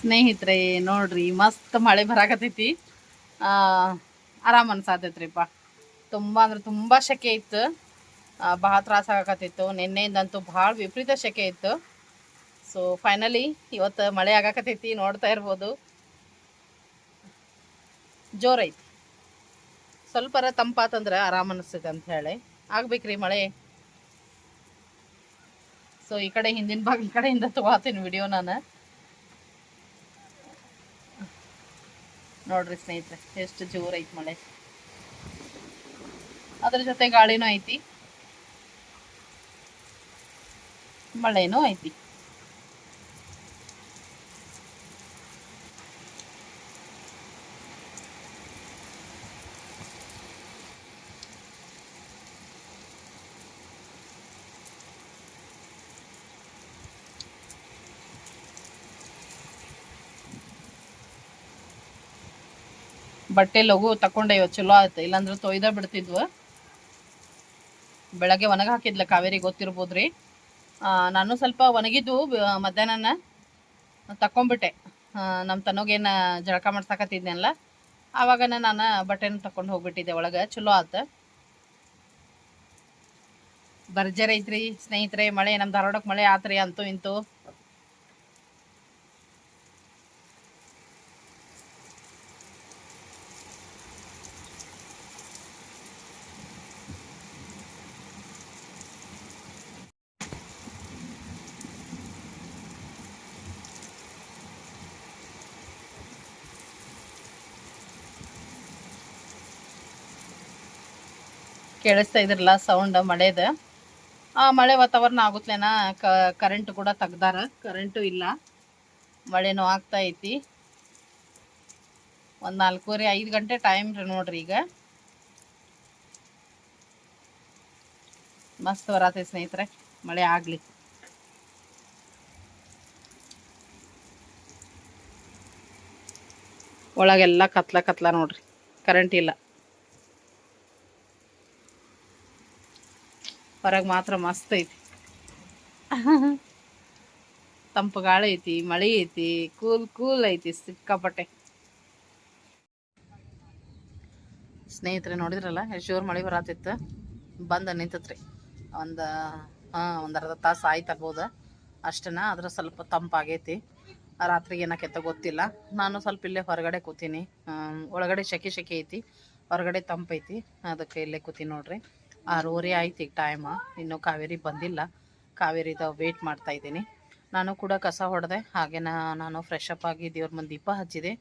ಸ್ನೇಹಿತರೆ ನೋಡ್ರಿ ಮಸ್ತ್ ಮಳೆ ಬರಾಕತೈತಿ ಆ, ಆರಾಮ್ ಅನ್ಸಾತೈತ್ರಿಪ್ಪ. ತುಂಬ ಅಂದ್ರೆ ತುಂಬ ಸೆಕೆ ಇತ್ತು. ಭಾಳ ತ್ರಾಸ ಆಗಕತ್ತಿತ್ತು. ನಿನ್ನೆಯಿಂದಂತೂ ಭಾಳ ವಿಪರೀತ ಸೆಕೆ ಇತ್ತು. ಸೊ ಫೈನಲಿ ಇವತ್ತು ಮಳೆ ಆಗಾಕತೈತಿ ನೋಡ್ತಾ ಇರ್ಬೋದು. ಜೋರೈತಿ ಸ್ವಲ್ಪರ ತಂಪಾತಂದ್ರೆ ಆರಾಮ ಅನಿಸ್ತೈತೆ ಅಂತ ಹೇಳಿ. ಆಗ್ಬೇಕ್ರಿ ಮಳೆ. ಸೊ ಈ ಕಡೆ ಹಿಂದಿನ ಭಾಗ ಈ ಕಡೆಯಿಂದ ತಗೋತೀನಿ ವಿಡಿಯೋ ನಾನು. ನೋಡ್ರಿ ಸ್ನೇಹಿತರೆ ಎಷ್ಟು ಐತಿ ಮಳೆ. ಅದ್ರ ಜೊತೆ ಗಾಳಿನೂ ಐತಿ. ಮಳೆನೂ ಐತಿ. ಬಟ್ಟೆ ಲಘು ತಕೊಂಡೆ ಇವತ್ತು ಚಲೋ ಆಯ್ತು. ಇಲ್ಲಾಂದ್ರೆ ತೊಯ್ದ ಬಿಡ್ತಿದ್ವು. ಬೆಳಗ್ಗೆ ಒಣಗ ಹಾಕಿದ್ಲ ಕಾವೇರಿ, ಗೊತ್ತಿರ್ಬೋದ್ರಿ. ನಾನು ಸ್ವಲ್ಪ ಒಣಗಿದ್ದು ಮಧ್ಯಾಹ್ನ ತಕೊಂಡ್ಬಿಟ್ಟೆ ನಮ್ಮ ತನಗೇನು ಜಳಕ ಮಾಡ್ಸಕತ್ತಿದ್ನಲ್ಲ ಆವಾಗ ನಾನು ಬಟ್ಟೆನ ತಕೊಂಡು ಹೋಗ್ಬಿಟ್ಟಿದ್ದೆ ಒಳಗೆ. ಚಲೋ ಆತ. ಬರ್ಜರ್ ಐತ್ರಿ ಸ್ನೇಹಿತರೆ, ಮಳೆ ನಮ್ಮ ಧಾರವಾಡಕ್ಕೆ ಮಳೆ ಆತ್ರಿ ಅಂತೂ ಇಂತೂ. ಕೇಳಿಸ್ತಾ ಇದ್ರಲ್ಲ ಸೌಂಡ್ ಮಳೆದ. ಆ ಮಳೆ ವಾತಾವರಣ ಆಗುತ್ತಲೇನ? ಕರೆಂಟ್ ಕೂಡ ತೆಗ್ದಾರ. ಕರೆಂಟು ಇಲ್ಲ. ಮಳೆನೂ ಆಗ್ತಾ ಐತಿ. ಒಂದು ನಾಲ್ಕೂವರೆ ಐದು ಗಂಟೆ ಟೈಮ್ ರೀ ನೋಡ್ರಿ ಈಗ. ಮಸ್ತ್ ಬರತ್ತೆ ಸ್ನೇಹಿತರೆ, ಮಳೆ ಆಗಲಿ. ಒಳಗೆಲ್ಲ ಕತ್ಲ ಕತ್ಲ ನೋಡ್ರಿ. ಕರೆಂಟ್ ಇಲ್ಲ. ಹೊರಗೆ ಮಾತ್ರ ಮಸ್ತ್ ಐತಿ. ತಂಪು ಗಾಳಿ ಐತಿ, ಮಳೆ ಐತಿ, ಕೂಲ್ ಕೂಲ್ ಐತಿ ಸಿಕ್ಕಾಪಟ್ಟೆ. ಸ್ನೇಹಿತರೆ ನೋಡಿದ್ರಲ್ಲ ಜೋರು ಮಳೆ ಬರತ್ತಿತ್ತು ಬಂದ ನಿಂತತ್ರಿ. ಒಂದು, ಹಾಂ, ಒಂದು ಅರ್ಧ ತಾಸು ಆಯ್ತು ಅಷ್ಟನ ಅದ್ರ ಸ್ವಲ್ಪ ತಂಪಾಗೈತಿ ರಾತ್ರಿಗೆ ಏನಕ್ಕೆತ್ತ ಗೊತ್ತಿಲ್ಲ. ನಾನು ಸ್ವಲ್ಪ ಇಲ್ಲೇ ಹೊರಗಡೆ ಕೂತೀನಿ. ಒಳಗಡೆ ಶೆಕೆ ಶೆಕೆ ಐತಿ. ಹೊರಗಡೆ ತಂಪೈತಿ ಅದಕ್ಕೆ ಇಲ್ಲೇ ಕೂತೀನಿ ನೋಡ್ರಿ. ಆರೂವರೆ ಆಯ್ತು ಈಗ ಟೈಮ್ ಇನ್ನೂ ಕಾವೇರಿ ಬಂದಿಲ್ಲ. ಕಾವೇರಿದ ವೇಟ್ ಮಾಡ್ತಾ ಇದ್ದೀನಿ. ನಾನು ಕೂಡ ಕಸ ಹೊಡೆದೆ. ಹಾಗೆ ನಾನು ಫ್ರೆಶ್ ಅಪ್ ಆಗಿ ದೇವ್ರ ಮುಂದೆ ದೀಪ ಹಚ್ಚಿದೆ.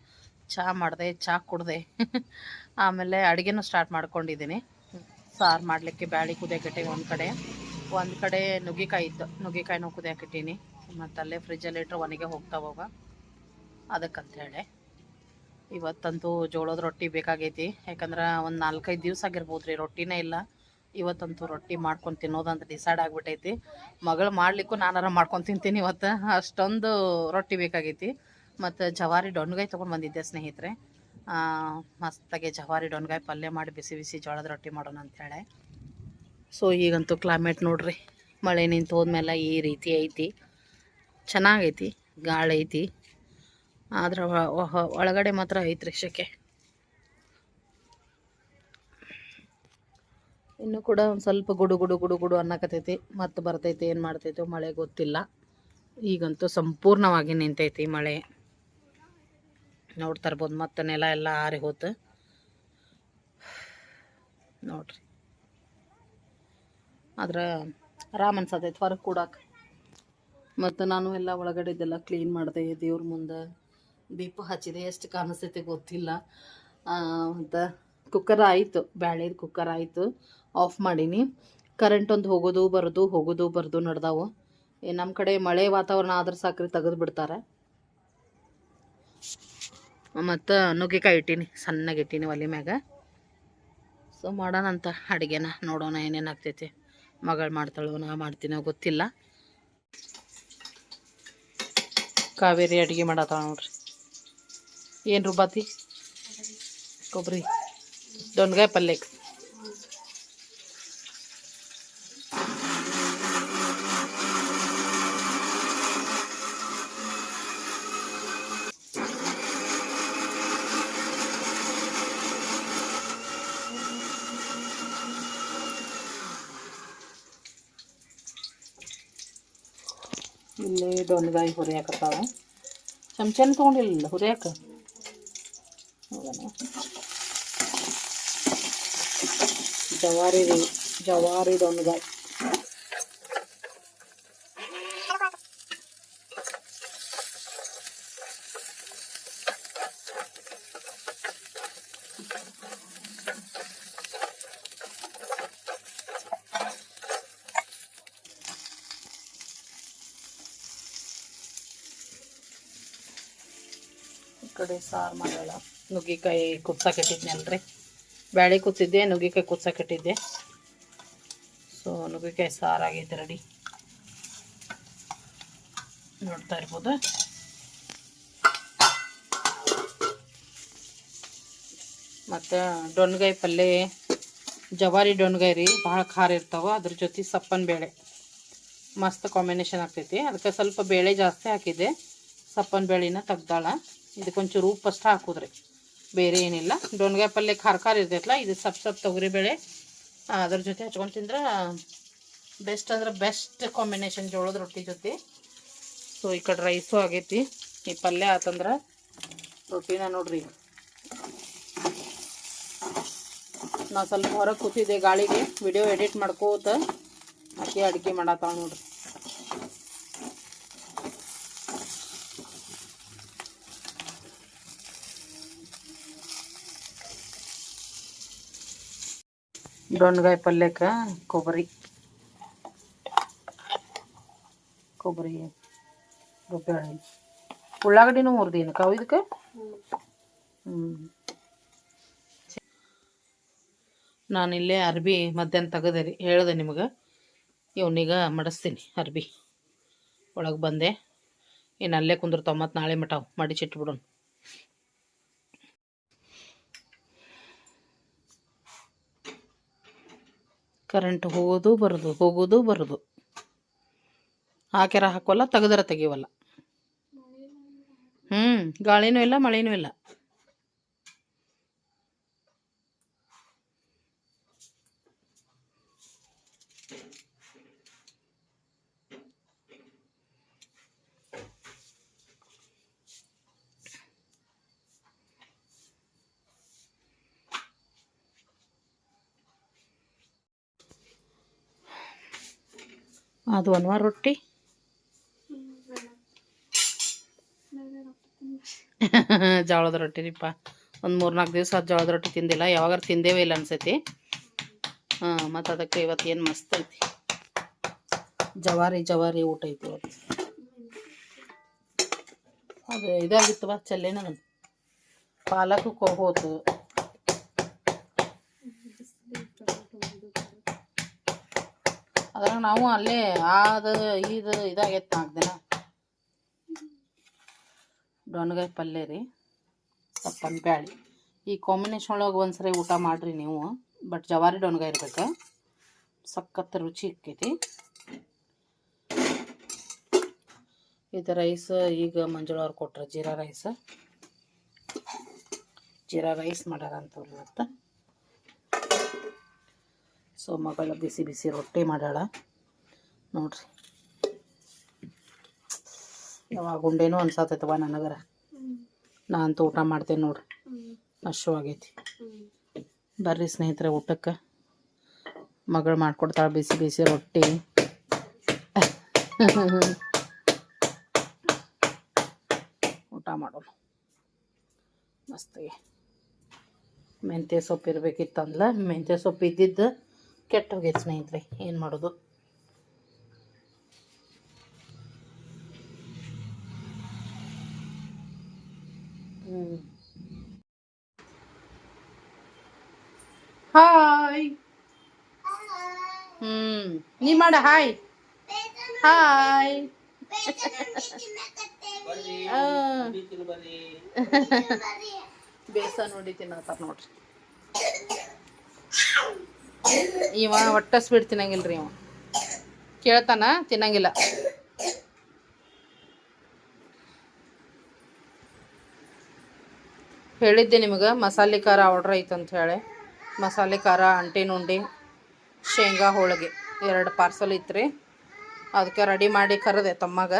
ಚಹಾ ಮಾಡಿದೆ ಚಹಾ ಕುಡ್ದೆ. ಆಮೇಲೆ ಅಡುಗೆನೂ ಸ್ಟಾರ್ಟ್ ಮಾಡ್ಕೊಂಡಿದ್ದೀನಿ. ಸಾರು ಮಾಡಲಿಕ್ಕೆ ಬ್ಯಾಳಿ ಕುದಿಯಾಕಿಟ್ಟೆ ಒಂದು ಕಡೆ. ಒಂದು ಕಡೆ ನುಗ್ಗಿಕಾಯಿ ಇತ್ತು. ನುಗ್ಗಿಕಾಯಿನೂ ಕುದಿಯಾಕಿಟ್ಟೀನಿ ಮತ್ತು ಅಲ್ಲೇ ಫ್ರಿಜ್ಜಲ್ಲಿ ಇಟ್ಟರೆ ಒಣಗೆ ಹೋಗ್ತಾವಾಗ ಅದಕ್ಕಂತೇಳಿ ಇವತ್ತಂತೂ ಜೋಳದ ರೊಟ್ಟಿ ಬೇಕಾಗೈತಿ. ಯಾಕಂದ್ರೆ ಒಂದು ನಾಲ್ಕೈದು ದಿವಸ ಆಗಿರ್ಬೋದು ರೀ ರೊಟ್ಟಿನೇ ಇಲ್ಲ. ಇವತ್ತಂತೂ ರೊಟ್ಟಿ ಮಾಡ್ಕೊಂಡು ತಿನ್ನೋದಂತ ಡಿಸೈಡ್ ಆಗಿಬಿಟ್ಟೈತಿ. ಮಗಳು ಮಾಡ್ಲಿಕ್ಕೂ ನಾನಾರ ಮಾಡ್ಕೊಂಡು ತಿಂತೀನಿ ಇವತ್ತು. ಅಷ್ಟೊಂದು ರೊಟ್ಟಿ ಬೇಕಾಗೈತಿ. ಮತ್ತು ಜವಾರಿ ಡೊಣ್ಗಾಯಿ ತೊಗೊಂಡು ಬಂದಿದ್ದೆ ಸ್ನೇಹಿತರೆ. ಮಸ್ತಾಗೆ ಜವಾರಿ ಡೊಣ್ಗಾಯಿ ಪಲ್ಯ ಮಾಡಿ ಬಿಸಿ ಬಿಸಿ ಜೋಳದ ರೊಟ್ಟಿ ಮಾಡೋಣ ಅಂಥೇಳಿ ಸೊ ಈಗಂತೂ ಕ್ಲೈಮೇಟ್ ನೋಡ್ರಿ. ಮಳೆ ನಿಂತು ಹೋದ್ಮೇಲೆ ಈ ರೀತಿ ಐತಿ. ಚೆನ್ನಾಗೈತಿ, ಗಾಳಿ ಐತಿ. ಆದ್ರೆ ಒಳಗಡೆ ಮಾತ್ರ ಐತ್ರಿ ಶೆಕೆ. ಇನ್ನು ಕೂಡ ಒಂದು ಸ್ವಲ್ಪ ಗುಡು ಗುಡು ಗುಡು ಗುಡು ಅನ್ನಕತೈತಿ ಮತ್ತೆ ಬರ್ತೈತಿ, ಏನು ಮಾಡ್ತೈತೋ ಮಳೆ ಗೊತ್ತಿಲ್ಲ. ಈಗಂತೂ ಸಂಪೂರ್ಣವಾಗಿ ನಿಂತೈತಿ ಮಳೆ. ನೋಡ್ತಾ ಇರ್ಬೋದು ಮತ್ತೆ ನೆಲ ಎಲ್ಲ ಆರಿ ಹೋತು. ನೋಡ್ರಿ. ಆದ್ರೆ ಆರಾಮ್ ಅನ್ಸತೈತಿ ಹೊರಗೆ ಕೂಡಕ್ಕೆ ಮತ್ತು ನಾನು ಎಲ್ಲ ಒಳಗಡೆದೆಲ್ಲ ಕ್ಲೀನ್ ಮಾಡಿದೆ, ದೇವ್ರ ಮುಂದೆ ದೀಪ ಹಚ್ಚಿದೆ, ಎಷ್ಟು ಕಾಣಿಸ್ತೈತಿ ಗೊತ್ತಿಲ್ಲ. ಮತ್ತು ಕುಕ್ಕರ್ ಆಯಿತು, ಬ್ಯಾಳೆದು ಕುಕ್ಕರ್ ಆಯಿತು ಆಫ್ ಮಾಡೀನಿ. ಕರೆಂಟ್ ಒಂದು ಹೋಗೋದು, ಬರೋದು ಹೋಗೋದು, ಬರೋದು ನಡ್ದಾವು. ಏ ನಮ್ಮ ಕಡೆ ಮಳೆ ವಾತಾವರಣ ಆದ್ರೆ ಸಾಕ್ರಿ ತೆಗೆದು ಬಿಡ್ತಾರೆ. ಮತ್ತು ನುಗ್ಗೆಕಾಯಿ ಇಟ್ಟೀನಿ, ಸಣ್ಣಗೆ ಇಟ್ಟೀನಿ ಒಲೆ ಮ್ಯಾಗ. ಸೊ ಮಾಡೋಣ ಅಂತ ಅಡುಗೆನ, ನೋಡೋಣ ಏನೇನು ಆಗ್ತೈತಿ. ಮಗಳು ಮಾಡ್ತಾಳೋ, ನಾ ಮಾಡ್ತೀನೋ ಗೊತ್ತಿಲ್ಲ. ಕಾವೇರಿ ಅಡುಗೆ ಮಾಡತ್ತಾಳ ನೋಡ್ರಿ. ಏನು ರುಬ್ಬಾತಿ ಕೊಬ್ಬರಿ दोनों का पल्ले दोनों का ही हो रहा करता हूँ चमचन तो हो रहा ಜವಾರಿ ರೀ ಜವಾರಿ ಡೊನ್ಗಾಯಿ ಈ ಕಡೆ ಸಾರು ಮಾಡೋಣ ನುಗ್ಗಿಕಾಯಿ ಕುದ್ಸಕ್ಕಿಟ್ಟಿದ್ನಲ್ರಿ ಬ್ಯಾಳೆ ನುಗ್ಗೆಕಾಯಿ ನುಗ್ಗಿಕಾಯಿ ಕುದ್ಸಕ್ಕಿಟ್ಟಿದ್ದೆ ಸೊ ನುಗ್ಗಿಕಾಯಿ ಸಾರಾಗೈತೆ ರೆಡಿ ನೋಡ್ತಾ ಇರ್ಬೋದು. ಮತ್ತು ಡೊಣ್ಗಾಯಿ ಪಲ್ಯ ಜವಾರಿ ಡೊಣ್ಗಾಯಿ ರೀ, ಭಾಳ ಖಾರ ಇರ್ತಾವೆ. ಅದ್ರ ಜೊತೆ ಸಪ್ಪನ ಬೇಳೆ. ಮಸ್ತ್ ಕಾಂಬಿನೇಷನ್ ಆಗ್ತೈತಿ. ಅದಕ್ಕೆ ಸ್ವಲ್ಪ ಬೇಳೆ ಜಾಸ್ತಿ ಹಾಕಿದ್ದೆ. ಸಪ್ಪನ ಬೇಳೆನ ತೆಗ್ದಾಳ. ಇದಕ್ಕೊಂಚೂರು ಉಪ್ಪು ಅಷ್ಟು ಹಾಕುದ್ರಿ. ಬೇರೆ ಏನಿಲ್ಲ. ಡೊಣ್ಗಾಯಿ ಪಲ್ಯ ಖಾರ ಖಾರ ಇರ್ತೈತಲ್ಲ ಇದು ಸಪ್ ಸಪ್ ತೊಗರಿಬೇಳೆ. ಅದ್ರ ಜೊತೆ ಹಚ್ಕೊಂಡು ತಿಂದ್ರೆ ಬೆಸ್ಟ್ ಅಂದ್ರೆ ಬೆಸ್ಟ್ ಕಾಂಬಿನೇಷನ್ ಜೋಳದ ರೊಟ್ಟಿ ಜೊತೆ. ಸೊ ಈ ಕಡೆ ರೈಸು ಆಗೈತಿ. ಈ ಪಲ್ಯ ಆತಂದ್ರೆ ರೊಟ್ಟಿನ ನೋಡ್ರಿ ನಾ ಸ್ವಲ್ಪ ಹೊರಗೆ ಕೂತಿದ್ದೆ ಗಾಳಿಗೆ ವಿಡಿಯೋ ಎಡಿಟ್ ಮಾಡ್ಕೋತ ಹಾಕಿ ಅಡುಗೆ ಮಾಡತ್ತಾವ ನೋಡ್ರಿ. ಡೊಣ್ಗಾಯಿ ಪಲ್ಯಕ್ಕೆ ಕೊಬ್ಬರಿ. ಕೊಬ್ಬರಿ ರುಬ್ಬೇಳೆ ಉಳ್ಳಾಗಡ್ಡಿನೂ ಮುರಿದೇನು ಕಾವು ಇದಕ್ಕೆ? ಹ್ಞೂ ನಾನಿಲ್ಲೇ ಅರ್ಬಿ ಮಧ್ಯಾಹ್ನ ತೆಗೆದೆ ರೀ. ಹೇಳಿದೆ ನಿಮಗೆ. ಇವನೀಗ ಮಡಿಸ್ತೀನಿ ಅರ್ಬಿ. ಒಳಗೆ ಬಂದೆ. ಇನ್ನು ಅಲ್ಲೇ ಕುಂದಿರ್ತಾವ ಮತ್ತು ನಾಳೆ ಮಟಾವ್. ಮಡಿಚಿಟ್ಬಿಡೋಣ ಕರೆಂಟ್ ಹೋಗೋದು ಬರೋದು ಹೋಗೋದು ಬರೋದು. ಹಾಕ್ಯಾರ ಹಾಕೋಲ್ಲ ತೆಗೆದ್ರೆ ತೆಗಿವಲ್ಲ. ಹ್ಞೂ ಗಾಳಿನೂ ಇಲ್ಲ ಮಳೆನೂ ಇಲ್ಲ. ಅದು ಒನ್ವಾ ರೊಟ್ಟಿ. ಜೋಳದ ರೊಟ್ಟಿ ರೀಪ್ಪ ಒಂದು ಮೂರು ನಾಲ್ಕು ದಿವಸ ಅದು ಜೋಳದ ರೊಟ್ಟಿ ತಿಂದಿಲ್ಲ. ಯಾವಾಗಾರ ತಿಂದೇವೇ ಇಲ್ಲ ಅನ್ಸೈತಿ. ಹಾಂ, ಮತ್ತು ಅದಕ್ಕೆ ಇವತ್ತು ಏನು ಮಸ್ತ್ ಐತಿ. ಜವಾರಿ ಜವಾರಿ ಊಟ ಐತಿ ಇವತ್ತು. ಅದು ಇದಾಗಿತ್ತವ, ಚಲ್ಲೇನ ಪಾಲಕ್ ಕೊ ಹೋತು ಅದ್ರಾಗ ನಾವು ಅಲ್ಲೇ ಅದು ಇದು ಇದಾಗೈತೆ ನಾಲ್ಕು ದಿನ. ಡೊಣ್ಗಾಯಿ ಪಲ್ಯ ರೀ ಸಪ್ಪನ್ ಬ್ಯಾಳಿ ಈ ಕಾಂಬಿನೇಷನ್ ಒಳಗೆ ಒಂದ್ಸರಿ ಊಟ ಮಾಡಿರಿ ನೀವು ಬಟ್ ಜವಾರಿ ಡೊಣ್ಗಾಯಿ ಇರ್ಬೇಕು. ಸಖತ್ ರುಚಿ ಇಕ್ಕೈತಿ. ಇದು ರೈಸ್ ಈಗ ಮಂಜುಳವ್ರು ಕೊಟ್ರು ಜೀರಾ ರೈಸ್ ಜೀರಾ ರೈಸ್ ಮಾಡ್ಯಾರ ಅಂತವ್ರು ಇವತ್ತು. ಸೊ ಮಗಳ ಬಿಸಿ ಬಿಸಿ ರೊಟ್ಟಿ ಮಾಡೋಣ ನೋಡ್ರಿ. ಯಾವಾಗ ಉಂಡೇನೋ ಅನ್ಸತ್ತೈತವ ನನಗರ. ನಾನಂತೂ ಊಟ ಮಾಡ್ತೇನೆ ನೋಡ್ರಿ. ಅಷ್ಟು ಆಗೈತಿ. ಬರ್ರಿ ಸ್ನೇಹಿತರೆ ಊಟಕ್ಕೆ. ಮಗಳು ಮಾಡ್ಕೊಡ್ತಾಳೆ ಬಿಸಿ ಬಿಸಿ ರೊಟ್ಟಿ. ಊಟ ಮಾಡೋಣ. ಮಸ್ತಿಗೆ. ಮೆಂತ್ಯ ಸೊಪ್ಪು ಇರಬೇಕಿತ್ತಂದ್ಲ. ಮೆಂತ್ಯ ಸೊಪ್ಪು ಇದ್ದಿದ್ದು ಕೆಟ್ಟ ಹೋಗೈತೆ ಸ್ನೇಹಿತರೆ ಏನು ಮಾಡೋದು? ಹಾಯ್ ಹ್ಮ್ ನೀ ಮಾಡ ಹಾಯ್ ಹಾಯ್ ಬೇಸ ನೋಡಿ ತಿನ್ನತ್ತಾರ ನೋಡ್ರಿ. ಇವ ಒಟ್ಟ ಸ್ವೀಟ್ ರೀ ಇವ. ಕೇಳ್ತಾನ, ತಿನ್ನಂಗಿಲ್ಲ. ಹೇಳಿದ್ದೆ ನಿಮಗೆ, ಮಸಾಲೆ ಖಾರ ಆರ್ಡ್ರ್ ಐತೆ ಅಂತ ಹೇಳಿ. ಮಸಾಲೆ ಖಾರ ಅಂಟಿನ ಉಂಡಿ ಶೇಂಗಾ ಹೋಳಿಗೆ, ಎರಡು ಪಾರ್ಸಲ್ ಇತ್ತು ರೀ ಅದಕ್ಕೆ ರೆಡಿ ಮಾಡಿ ಕರೆದೆ ತಮ್ಮಗೆ,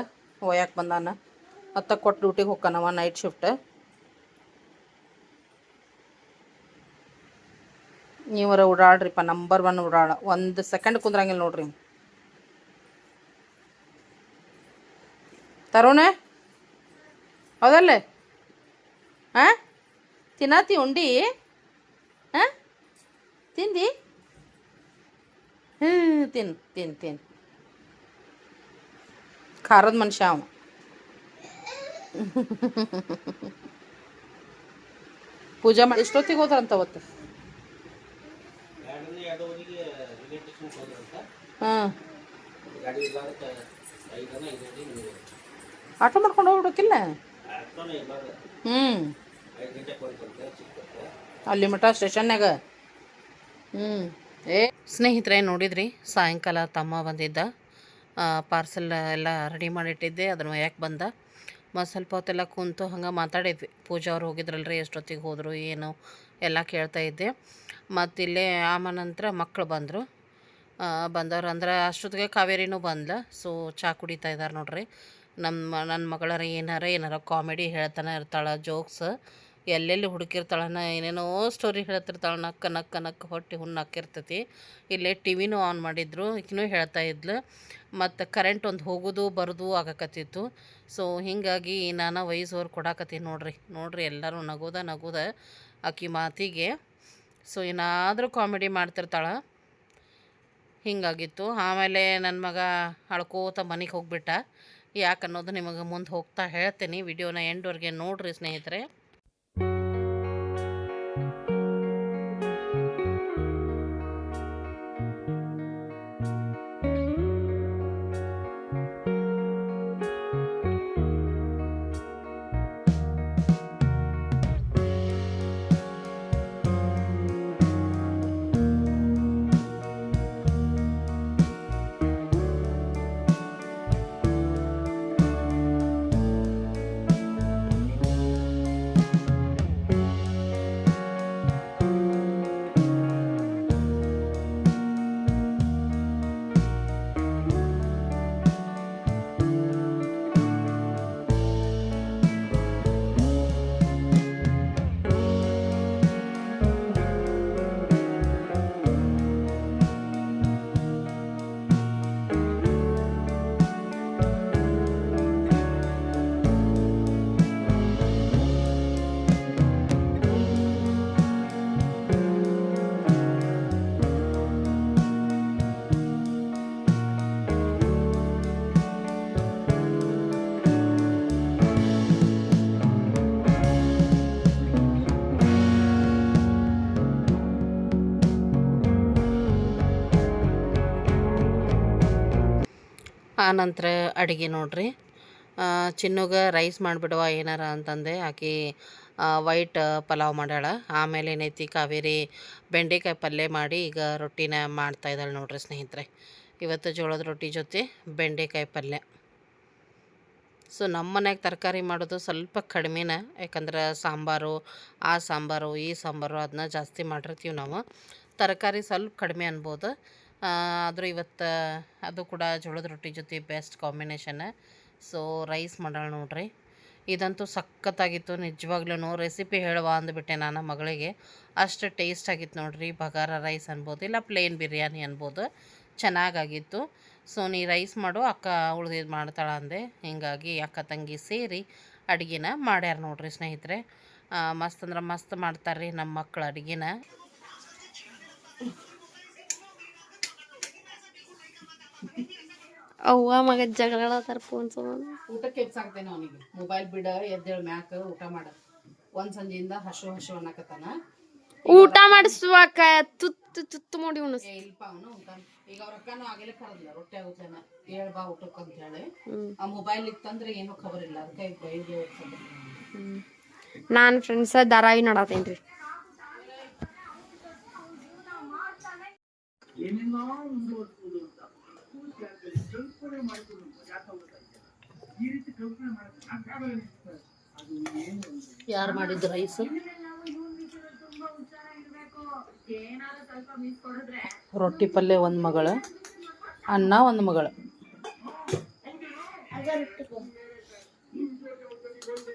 ಒಯ್ಯಾಕೆ ಬಂದಾನ. ಮತ್ತೆ ಕೊಟ್ಟು ಡ್ಯೂಟಿಗೆ ಹೋಗ್ಕನವ ನೈಟ್ ಶಿಫ್ಟ್ ನೀವರ ಓಡಾಡ್ರಿಪ್ಪ ನಂಬರ್ ಒನ್ ಓಡಾಡ. ಒಂದು ಸೆಕೆಂಡ್ ಕುಂದ್ರಂಗಿಲ್ಲ ನೋಡ್ರಿ ತರುಣ? ಹೌದಲ್ಲ? ಹಾಂ ತಿನ್ನತಿ ಉಂಡಿ? ಹಾಂ ತಿಂದಿ? ಹ್ಞೂ ತಿನ್ ತಿನ್ ತಿನ್. ಖಾರದ ಮನುಷ್ಯ ಅವ ಪೂಜಾ ಮಾಡಿ ಎಷ್ಟೊತ್ತಿಗೆ ಹೋದ್ರಂತ ಅವತ್ತು? ಹಾಂ ಆಟೋ ಮಾಡ್ಕೊಂಡು ಹೋಗ್ಬಿಡಕ್ಕಿಲ್ಲ ಹ್ಞೂ ಅಲ್ಲಿ ಮಠ ಸ್ಟೇಷನ್ನಾಗ ಹ್ಞೂ ಏ ಸ್ನೇಹಿತರೆ ನೋಡಿದ್ರಿ? ಸಾಯಂಕಾಲ ತಮ್ಮ ಬಂದಿದ್ದ. ಪಾರ್ಸೆಲ್ ಎಲ್ಲ ರೆಡಿ ಮಾಡಿಟ್ಟಿದ್ದೆ. ಅದನ್ನು ಯಾಕೆ ಬಂದ? ಮತ್ತು ಸ್ವಲ್ಪ ಹೊತ್ತೆಲ್ಲ ಕುಂತು ಹಂಗೆ ಮಾತಾಡಿದ್ವಿ. ಪೂಜಾ ಅವ್ರು ಹೋಗಿದ್ರಲ್ರಿ ಎಷ್ಟೊತ್ತಿಗೆ ಹೋದರು ಏನು ಎಲ್ಲ ಕೇಳ್ತಾ ಇದ್ದೆ. ಮತ್ತು ಇಲ್ಲೇ ಆಮ ನಂತರ ಮಕ್ಕಳು ಬಂದರು. ಬಂದವ್ರು ಅಂದ್ರೆ ಅಷ್ಟೊತ್ತಿಗೆ ಕಾವೇರಿನೂ ಬಂದ್ಲ. ಸೊ ಚಾ ಕುಡಿತಾ ಇದ್ದಾರೆ ನೋಡ್ರಿ. ನಮ್ಮ ನನ್ನ ಮಗಳರ ಏನಾರ ಏನಾರ ಕಾಮಿಡಿ ಹೇಳ್ತಾನೆ ಇರ್ತಾಳೆ ಜೋಕ್ಸ್ ಎಲ್ಲೆಲ್ಲಿ ಹುಡುಕಿರ್ತಾಳನ, ಏನೇನೋ ಸ್ಟೋರಿ ಹೇಳ್ತಿರ್ತಾಳೆ ನಕ್ಕ ನಕ್ಕ ನಕ್ಕ ಹೊಟ್ಟೆ ಹುಣ್ಣು ಹಾಕಿರ್ತೈತಿ. ಇಲ್ಲೇ ಟಿ ವಿನೂ ಆನ್ ಮಾಡಿದ್ರು ಈಕಿನೂ ಹೇಳ್ತಾ ಇದ್ಲು. ಮತ್ತು ಕರೆಂಟ್ ಒಂದು ಹೋಗೋದು, ಬರೋದು ಆಗಕತ್ತಿತ್ತು. ಸೊ ಹೀಗಾಗಿ ನಾನು ವಯಸ್ಸೋರು ಕೊಡಾಕತ್ತೀನಿ ನೋಡ್ರಿ. ನೋಡ್ರಿ ಎಲ್ಲರೂ ನಗೋದ ನಗೋದ ಆಕಿ ಮಾತಿಗೆ. ಸೊ ಏನಾದರೂ ಕಾಮಿಡಿ ಮಾಡ್ತಿರ್ತಾಳೆ. ಹಿಂಗಾಗಿತ್ತು. ಆಮೇಲೆ ನನ್ನ ಮಗ ಅಳ್ಕೋತ ಮನೆಗೆ ಹೋಗ್ಬಿಟ್ಟ. ಯಾಕೆ ಅನ್ನೋದು ನಿಮಗೆ ಮುಂದೆ ಹೋಗ್ತಾ ಹೇಳ್ತೀನಿ. ವಿಡಿಯೋನ ಎಂಡ್ವರೆಗೆ ನೋಡಿರಿ ಸ್ನೇಹಿತರೆ. ಆನಂತರ ಅಡುಗೆ ನೋಡ್ರಿ. ಚಿನ್ನಗ ರೈಸ್ ಮಾಡಿಬಿಡುವ ಏನಾರ ಅಂತಂದೆ. ಆಕಿ ವೈಟ್ ಪಲಾವ್ ಮಾಡ್ಯಾಳ. ಆಮೇಲೆ ಏನೈತಿ, ಕಾವೇರಿ ಬೆಂಡೆಕಾಯಿ ಪಲ್ಯ ಮಾಡಿ ಈಗ ರೊಟ್ಟಿನ ಮಾಡ್ತಾ ಇದ್ದಾಳೆ ನೋಡ್ರಿ ಸ್ನೇಹಿತರೆ. ಇವತ್ತು ಜೋಳದ ರೊಟ್ಟಿ ಜೊತೆ ಬೆಂಡೆಕಾಯಿ ಪಲ್ಯ. ಸೊ, ನಮ್ಮ ಮನ್ಯಾಗ ತರಕಾರಿ ಮಾಡೋದು ಸ್ವಲ್ಪ ಕಡಿಮೆನ. ಯಾಕಂದ್ರೆ ಸಾಂಬಾರು, ಆ ಸಾಂಬಾರು, ಈ ಸಾಂಬಾರು ಅದನ್ನ ಜಾಸ್ತಿ ಮಾಡಿರ್ತೀವಿ ನಾವು. ತರಕಾರಿ ಸ್ವಲ್ಪ ಕಡಿಮೆ ಅನ್ಬೋದು. ಆದರೂ ಇವತ್ತು ಅದು ಕೂಡ ಜೋಳದ ರೊಟ್ಟಿ ಜೊತೆ ಬೆಸ್ಟ್ ಕಾಂಬಿನೇಷನ್ ಸೊ ರೈಸ್ ಮಾಡೋಣ ನೋಡ್ರಿ. ಇದಂತೂ ಸಖತ್ತಾಗಿತ್ತು ನಿಜವಾಗ್ಲೂ ರೆಸಿಪಿ ಹೇಳುವ ಅಂದ್ಬಿಟ್ಟೆ ನಾನು ಮಗಳಿಗೆ. ಅಷ್ಟು ಟೇಸ್ಟ್ ಆಗಿತ್ತು ನೋಡ್ರಿ. ಬಗಾರ ರೈಸ್ ಅನ್ಬೋದು, ಇಲ್ಲ ಪ್ಲೇನ್ ಬಿರಿಯಾನಿ ಅನ್ಬೋದು. ಚೆನ್ನಾಗಾಗಿತ್ತು. ಸೊ ನೀ ರೈಸ್ ಮಾಡು, ಅಕ್ಕ ಉಳ್ದಿದ್ದು ಮಾಡ್ತಾಳೆ ಅಂದೆ. ಹಿಂಗಾಗಿ ಅಕ್ಕ ತಂಗಿ ಸೇರಿ ಅಡುಗೆನ ಮಾಡ್ಯಾರ ನೋಡ್ರಿ ಸ್ನೇಹಿತರೆ. ಮಸ್ತ್ ಅಂದ್ರೆ ಮಸ್ತ್ ಮಾಡ್ತಾರೆ ರೀ ನಮ್ಮ ಮಕ್ಕಳು ಅಡುಗೆನ. ಅವ್ವ ಮಗ ತರ ಫೋನ್ ಸಂಬಂಧ ಊಟಕ್ಕೆ ಎಬ್ಸಾಕ್ತೇನೆ ಅವನಿಗೆ. ಮೊಬೈಲ್ ಬಿಡ ಎದ್ದೇಳ ಮ್ಯಾಕ ಊಟ ಮಾಡ. ಒಂದ್ ಸಂಜೆಯಿಂದ ಹಶು ಹಶು ಅನ್ನಕತ್ತಾನ. ಊಟ ಮಾಡಿಸುವಾಕ ತುತ್ತು ತುತ್ತು ಮಾಡಿ ಉಣಸ್. ಏ ಇಲ್ಪ ಅವನು ಊಟ ಈಗ ಅವ್ರ ಅಕ್ಕನೂ ಆಗಲೇ ಕರದಿಲ್ಲ ರೊಟ್ಟಿ ಆಗುತ್ತೇನ. ಹೇಳ್ ಬಾ ಊಟಕ್ಕೆ ಅಂತ ಹೇಳಿ. ಆ ಮೊಬೈಲ್ ಇತ್ತಂದ್ರೆ ಏನೂ ಖಬರ್ ಇಲ್ಲ. ಅದಕ್ಕೆ ಬೈಗೆ ನಾನು ಫ್ರೆಂಡ್ಸ ಧಾರಾವಿ ಏನು ಯಾರು ಮಾಡಿದ್ದು ರೈಸ್ ರೊಟ್ಟಿ ಪಲ್ಯ ಒಂದು ಮಗಳು ಅನ್ನ ಒಂದು ಮಗಳು.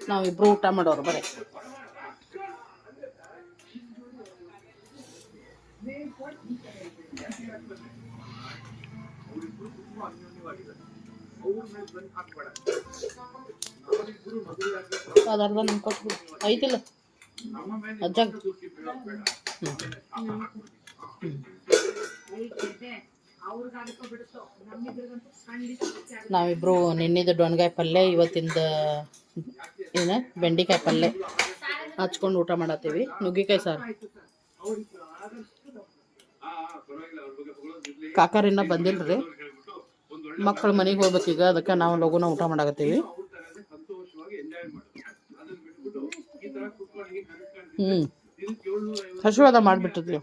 ನಾವಿಬ್ರು ಊಟ ಮಾಡೋರು ಬರೀ. ಐತಿಲ್ಲ. ಅಜ್ಜಾಗ ನಾವಿಬ್ರು ನಿನ್ನಿದ ಡೊಣ್ಗಾಯಿ ಪಲ್ಯ, ಇವತ್ತಿಂದ ಏನ, ಬೆಂಡಿಕಾಯಿ ಪಲ್ಯ ಹಚ್ಕೊಂಡು ಊಟ ಮಾಡತ್ತೀವಿ. ನುಗ್ಗಿಕಾಯಿ ಸಾರು. ಕಾಕಾರ ಇನ್ನ ಬಂದಿಲ್ರಿ. ಮಕ್ಕಳ ಮನೆಗೆ ಹೋಗ್ಬೇಕೀಗ ಅದಕ್ಕೆ ನಾವು ಲಘುನ ಊಟ ಮಾಡಾಕತ್ತೀವಿ. ಹ್ಞೂ ಹಸಿವಾದ ಮಾಡ್ಬಿಟ್ಟಿದ್ವಿ.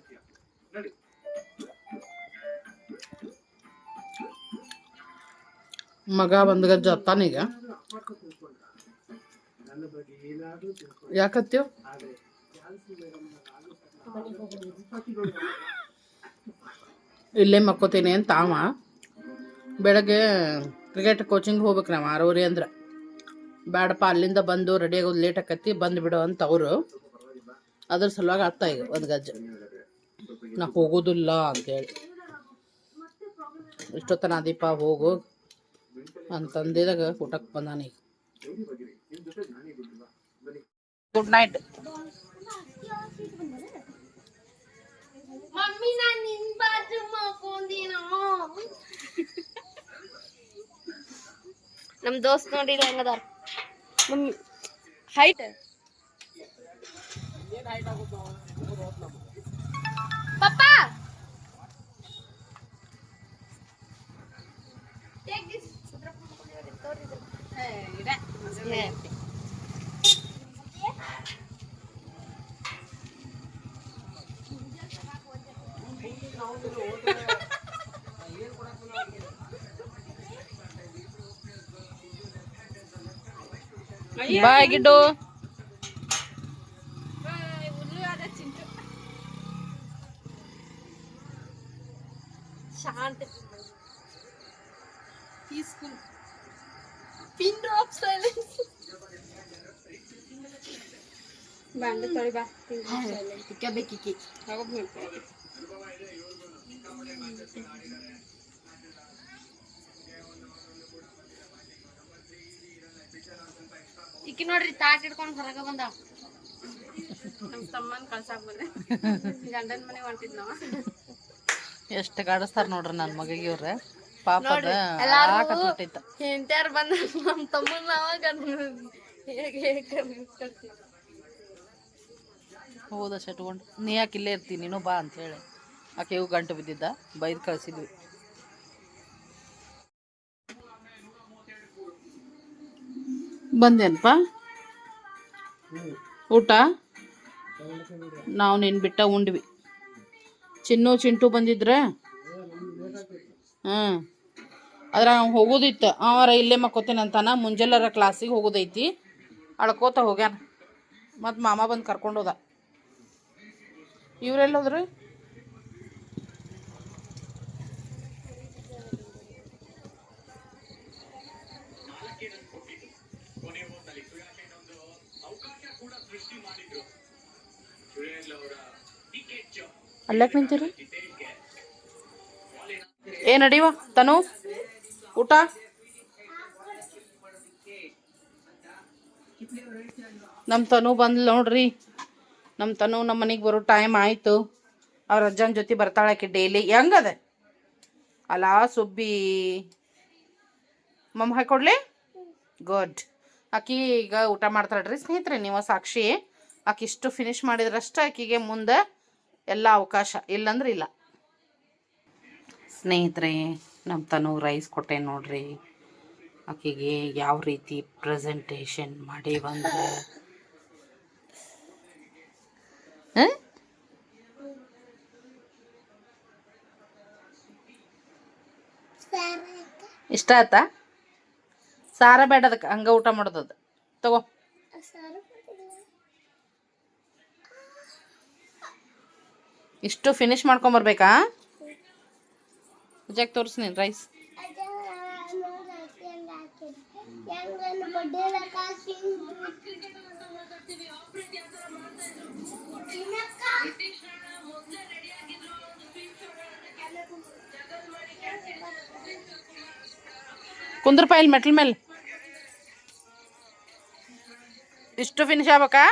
ಮಗ ಒಂದು ಗಜ್ಜ ಅತ್ತಾನೀಗ ಯಾಕತ್ತೀವ್ ಇಲ್ಲೇ ಮಕ್ಕೋತೀನಿ ಅಂತ ಅವ. ಬೆಳಗ್ಗೆ ಕ್ರಿಕೆಟ್ ಕೋಚಿಂಗ್ ಹೋಗ್ಬೇಕು ನಾವು ಆರೂವರೆ ಅಂದ್ರೆ. ಬ್ಯಾಡಪ್ಪ, ಅಲ್ಲಿಂದ ಬಂದು ರೆಡಿ ಆಗೋದು ಲೇಟ್ ಆಕತಿ, ಬಂದು ಬಿಡು ಅಂತ ಅವರು. ಅದ್ರ ಸಲುವಾಗಿ ಆಗ್ತಾ ಈಗ ಒಂದು ಗಜ್ಜ. ನಾ ಹೋಗೋದಿಲ್ಲ ಅಂತೇಳಿ ಇಷ್ಟೊತ್ತನ ದೀಪ ಹೋಗು ಅಂತಂದಿದಾಗ ಊಟಕ್ಕೆ ಬಂದಾನ ಈಗ. ಗುಡ್ ನೈಟ್ ಮಮ್ಮಿ, ನಾನು ನಿನ್ನ ಬಾಜು ಮಕ್ಕೊಂದಿನೋ? ನಮ್ ದೋಸ್ತ್ ನೋಡಿಲ್ಲ ಹೆಂಗದಾರ ಮಮ್ಮಿ ಹೈಟ್ ಪಪ್ಪ బాయ్ గిడ్డు శాంతి పీస్ఫుల్ పిన్ డ్రాప్ సైలెన్స్ బండి తోడి బా ఇక్క బెక్కి ಇಕ್ಕ ನೋಡ್ರಿ ತಾಟ್ ಹಿಡ್ಕೊಂಡು ಹೊರಗ ಬಂದ ನಮ್ ತಮ್ಮನ್ ಕಳ್ಸಾಕ್ ಬಂದ್ರೆ ಗಂಡನ ಮನೆ ಹೊಂಟಿದ್ ನಾವ. ಎಷ್ಟು ಗಾಡಿಸ್ತಾರ ನೋಡ್ರಿ ನನ್ನ ಮಗಿಗೆ ಇವ್ರ. ಪಾಪ ಹೆಂಡ್ತ್ಯಾರ್ ಬಂದ ನಮ್ ತಮ್ಮನ್ ನಾವ ಹೌದ ಶಟ್ಕೊಂಡು ನೀ ಯಾಕೆ ಇಲ್ಲೇ ಇರ್ತೀನಿ ನೀನು ಬಾ ಅಂತ ಹೇಳಿ. ಆಕೆ ಇವು ಗಂಟು ಬಿದ್ದಿದ್ದ. ಬೈದು ಕಳಿಸಿದ್ವಿ. ಬಂದೇನಪ್ಪ? ಊಟ? ನಾವು ನಿನ್ನ ಬಿಟ್ಟ ಉಂಡ್ವಿ. ಚಿನ್ನು ಚಿಂಟು ಬಂದಿದ್ರೆ? ಹ್ಮ್. ಅದ್ರ ಹೋಗೋದಿತ್ತು. ಅವರ ಇಲ್ಲೇ ಮಕ್ಕೋತೀನಿ ಅಂತಾನ ಕ್ಲಾಸಿಗೆ ಹೋಗೋದೈತಿ. ಅಳ್ಕೋತ ಹೋಗ್ಯಾನ. ಮತ್ತು ಮಾಮ ಬಂದು ಕರ್ಕೊಂಡೋದ ಇವ್ರೆಲ್ಲೋದ್ರಿ? ಅಲ್ಲಾಕ್ ನಿಂತೀರಿ? ಏ ನಡೀವ, ತನು? ಊಟ? ನಮ್ಮ ತನು ಬಂದ್ಲು ನೋಡ್ರಿ. ನಮ್ಮ ತನು ನಮ್ಮ ಮನೆಗೆ ಬರೋ ಟೈಮ್ ಆಯಿತು. ಅವ್ರ ಅಜ್ಜನ ಜೊತೆ ಬರ್ತಾಳಕ್ಕೆ ಡೈಲಿ ಹೆಂಗದ ಅಲ್ಲ ಸುಬ್ಬಿ. ಮಮ್ಮ ಹಾಕೊಡ್ಲಿ? ಗುಡ್ ಆಕಿ ಈಗ ಊಟ ಮಾಡ್ತಾಳ್ರಿ ಸ್ನೇಹಿತರೆ, ನೀವು ಸಾಕ್ಷಿ. ಆಕಿ ಇಷ್ಟು ಫಿನಿಶ್ ಮಾಡಿದ್ರಷ್ಟ ಆಕಿಗೆ ಮುಂದೆ ಎಲ್ಲ ಅವಕಾಶ. ಇಲ್ಲಂದ್ರೆ ಇಲ್ಲ. ಸ್ನೇಹಿತರೆ ನಮ್ಮ ತನು ರೈಸ್ ಕೊಟ್ಟೆ ನೋಡ್ರಿ. ಆಕೆಗೆ ಯಾವ ರೀತಿ ಪ್ರೆಸೆಂಟೇಷನ್ ಮಾಡಿ ಬಂದ್ರೆ? ಇಷ್ಟ ಆಯ್ತಾ? ಸಾರ ಬೇಡ ಅದಕ್ಕೆ ಹಂಗ ಊಟ ಮಾಡೋದದು. ತಗೋ. ಇಷ್ಟು ಫಿನಿಶ್ ಮಾಡ್ಕೊಂಬರ್ಬೇಕಾ? ಜಗ್ ತೋರಿಸ್ ನೀನು ರೈಸ್ ಕುಂದ್ರಪ್ಪ ಇಲ್ಲಿ ಮೆಟ್ಲ ಮೇಲೆ. ಇಷ್ಟು ಫಿನಿಶ್ ಆಗ್ಬೇಕಾ?